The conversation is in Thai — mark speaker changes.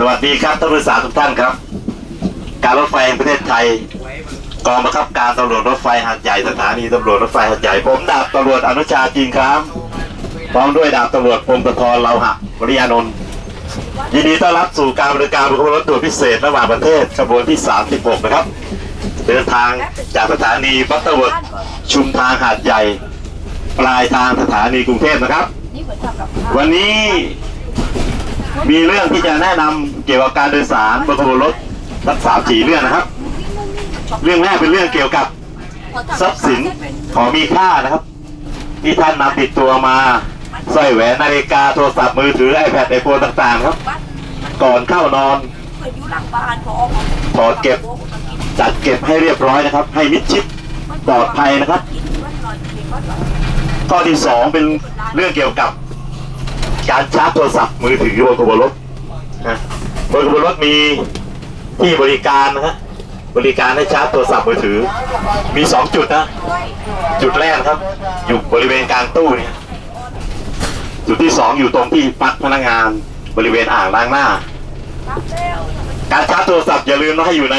Speaker 1: สวัสดีครับท่านผู้สารทุกท่านครับ การรถไฟแห่งประเทศไทย กองบังคับการตำรวจรถไฟหาดใหญ่สถานีตำรวจรถไฟหาดใหญ่ผมดาบตำรวจอนุชาจีนครับพร้อมด้วยดาบตำรวจพงศธรเลาหะวริยานนท์ยินดีต้อนรับสู่การบริการขบวนรถด่วนพิเศษระหว่างประเทศขบวนที่ 36 นะครับ เดินทางจากสถานีบัตเตอร์เวิร์ดชุมทางหาดใหญ่ ปลายทางสถานีกรุงเทพนะครับ
Speaker 2: วั
Speaker 1: นนี้ มีเรื่องที่จะแนะนำเกี่ยวกับการโดยสารบนขบวนรถทั้งสาสีเรื่องนะครับ เรื่องแรกเป็นเรื่องเกี่ยวกับทรัพย์สินของมีค่านะครับ ที่ท่านนำติดตัวมาสร้อยแหวนนาฬิกาโทรศัพท์มือถือ iPad ไอโฟนต่างๆครับ ก่อนเข้านอน
Speaker 2: ต่อ
Speaker 1: ถอดเก็บจัดเก็บให้เรียบร้อยนะครับ ให้มิดชิดปลอดภัยนะครับ ข้อที่สองเป็นเรื่องเกี่ยวกับ การชาร์จโทรศัพท์มือถือบนขบวนรถนะบนขบวนรถมีที่บริการนะฮะบริการให้ชาร์จโทรศัพท์มือถือ มีสองจุดนะ จุดแรกครับ อยู่บริเวณกลางตู้เนี่ยจุดที่สองอยู่ตรงที่พักพนักงานบริเวณอ่างล้างหน้า การชาร์จโทรศัพท์อย่าลืมนะให้อยู่ใน